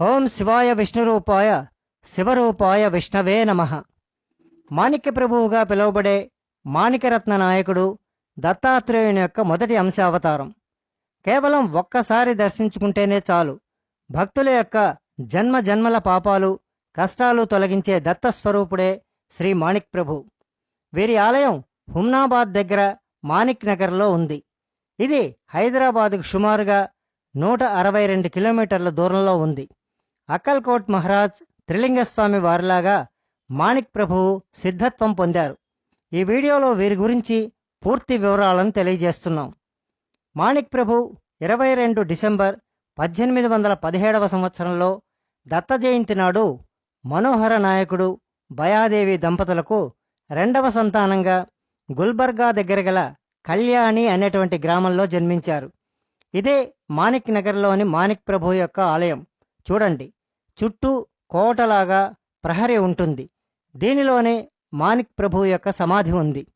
ఓం శివాయ విష్ణురూపాయ శివరూపాయ విష్ణవే నమ. మాణిక్య ప్రభువుగా పిలువబడే మాణిక్యరత్న నాయకుడు దత్తాత్రేయుని యొక్క మొదటి అంశావతారం. కేవలం ఒక్కసారి దర్శించుకుంటేనే చాలు. భక్తుల యొక్క జన్మ జన్మల పాపాలు కష్టాలు తొలగించే దత్తస్వరూపుడే శ్రీ మాణిక్ ప్రభు. వీరి ఆలయం హుమ్నాబాద్ దగ్గర మాణిక్ నగర్లో ఉంది. ఇది హైదరాబాదుకు సుమారుగా నూట అరవై రెండు కిలోమీటర్ల దూరంలో ఉంది. అక్కల్కోట్ మహారాజ్ త్రిలింగస్వామి వారిలాగా మాణిక్ ప్రభువు సిద్ధత్వం పొందారు. ఈ వీడియోలో వీరి గురించి పూర్తి వివరాలను తెలియజేస్తున్నాం. మాణిక్ ప్రభు ఇరవై రెండు డిసెంబర్ పద్దెనిమిది వందల పదిహేడవ సంవత్సరంలో దత్త జయంతి నాడు మనోహర నాయకుడు భయాదేవి దంపతులకు రెండవ సంతానంగా గుల్బర్గా దగ్గర గల కళ్యాణి అనేటువంటి గ్రామంలో జన్మించారు. ఇదే మాణిక్ నగర్లోని మాణిక్ ప్రభు యొక్క ఆలయం. చూడండి చుట్టూ కోటలాగా ప్రహరీ ఉంటుంది. దీనిలోనే మాణిక్ ప్రభు యొక్క సమాధి ఉంది.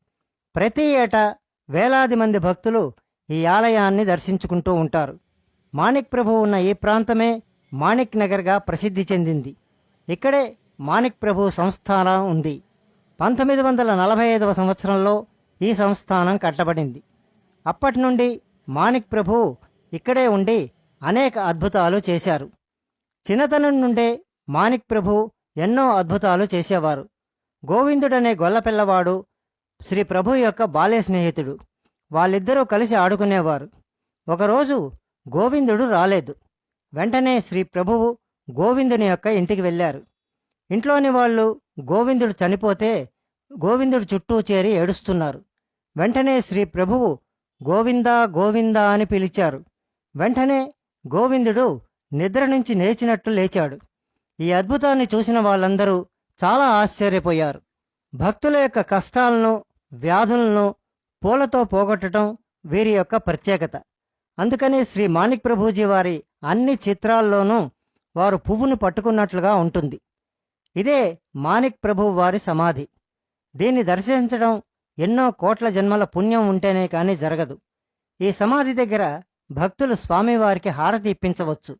ప్రతి ఏటా వేలాది మంది భక్తులు ఈ ఆలయాన్ని దర్శించుకుంటూ ఉంటారు. మాణిక్ ప్రభు ఉన్న ఈ ప్రాంతమే మాణిక్ నగర్గా ప్రసిద్ధి చెందింది. ఇక్కడే మాణిక్ ప్రభు సంస్థానం ఉంది. పంతొమ్మిది వందల నలభై ఐదవ సంవత్సరంలో ఈ సంస్థానం కట్టబడింది. అప్పటి నుండి మాణిక్ ప్రభు ఇక్కడే ఉండి అనేక అద్భుతాలు చేశారు. చిన్నతనం నుండే మాణిక్ ప్రభు ఎన్నో అద్భుతాలు చేసేవారు. గోవిందుడనే గొల్లపిల్లవాడు శ్రీ ప్రభు యొక్క బాల్య స్నేహితుడు. వాళ్ళిద్దరూ కలిసి ఆడుకునేవారు. ఒకరోజు గోవిందుడు రాలేదు. వెంటనే శ్రీ ప్రభువు గోవిందుని యొక్క ఇంటికి వెళ్ళారు. ఇంట్లోని వాళ్ళు గోవిందుడు చనిపోతే గోవిందుడు చుట్టూ చేరి ఏడుస్తున్నారు. వెంటనే శ్రీ ప్రభువు గోవిందా గోవిందా అని పిలిచారు. వెంటనే గోవిందుడు నిద్ర నుంచి లేచినట్టు లేచాడు. ఈ అద్భుతాన్ని చూసిన వాళ్ళందరూ చాలా ఆశ్చర్యపోయారు. భక్తుల యొక్క కష్టాలను వ్యాధులను పూలతో పోగొట్టడం వీరి యొక్క ప్రత్యేకత. అందుకని శ్రీ మాణిక్ ప్రభుజీ వారి అన్ని చిత్రాల్లోనూ వారు పువ్వును పట్టుకున్నట్లుగా ఉంటుంది. ఇదే మాణిక్ ప్రభు వారి సమాధి. దీన్ని దర్శించడం ఎన్నో కోట్ల జన్మల పుణ్యం ఉంటేనే కాని జరగదు. ఈ సమాధి దగ్గర భక్తులు స్వామివారికి హారతి ఇప్పించవచ్చు.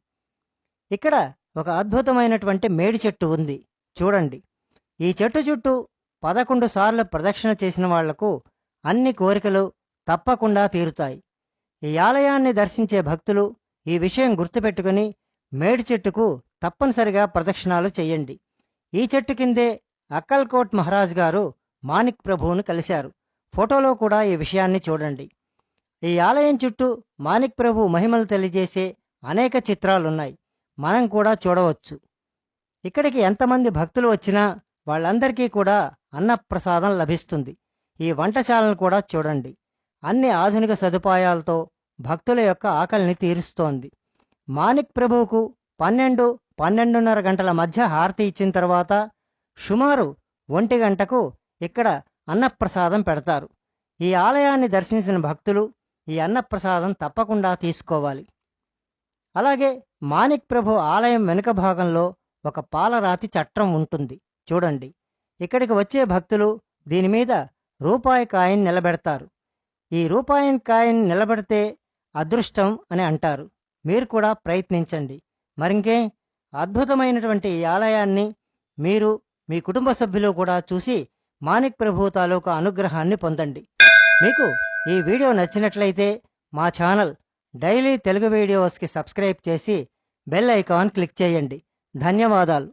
ఇక్కడ ఒక అద్భుతమైనటువంటి మేడి చెట్టు ఉంది. చూడండి. ఈ చెట్టు చుట్టూ పదకొండు సార్లు ప్రదక్షిణ చేసిన వాళ్ళకు అన్ని కోరికలు తప్పకుండా తీరుతాయి. ఈ ఆలయాన్ని దర్శించే భక్తులు ఈ విషయం గుర్తుపెట్టుకుని మేడి చెట్టుకు తప్పనిసరిగా ప్రదక్షిణాలు చెయ్యండి ఈ చెట్టు కిందే అక్కల్కోట్ మహారాజ్ గారు మాణిక్ ప్రభువును కలిశారు. ఫోటోలో కూడా ఈ విషయాన్ని చూడండి. ఈ ఆలయం చుట్టూ మాణిక్ ప్రభు మహిమలు తెలియజేసే అనేక చిత్రాలున్నాయి. మనం కూడా చూడవచ్చు. ఇక్కడికి ఎంతమంది భక్తులు వచ్చినా వాళ్ళందరికీ కూడా అన్నప్రసాదం లభిస్తుంది. ఈ వంటశాలను కూడా చూడండి. అన్ని ఆధునిక సదుపాయాలతో భక్తుల యొక్క ఆకలిని తీరుస్తోంది. మాణిక్ ప్రభువుకు పన్నెండు పన్నెండున్నర గంటల మధ్య హారతి ఇచ్చిన తర్వాత సుమారు ఒంటి గంటకు ఇక్కడ అన్నప్రసాదం పెడతారు. ఈ ఆలయాన్ని దర్శించిన భక్తులు ఈ అన్నప్రసాదం తప్పకుండా తీసుకోవాలి. అలాగే మాణిక్ ప్రభు ఆలయం వెనుక భాగంలో ఒక పాలరాతి చట్రం ఉంటుంది. చూడండి. ఇక్కడికి వచ్చే భక్తులు దీని మీద రూపాయి కాయిన్ నిలబెడతారు. ఈ రూపాయి కాయిన్ నిలబెడితే అదృష్టం అని అంటారు. మీరు కూడా ప్రయత్నించండి. మరింకే అద్భుతమైనటువంటి ఈ ఆలయాన్ని మీరు మీ కుటుంబ సభ్యులు కూడా చూసి మాణిక్ ప్రభు తాలూకా అనుగ్రహాన్ని పొందండి. మీకు ఈ వీడియో నచ్చినట్లయితే మా ఛానల్ డైలీ తెలుగు వీడియోస్కి సబ్స్క్రైబ్ చేసి బెల్ ఐకాన్ క్లిక్ చేయండి. ధన్యవాదాలు.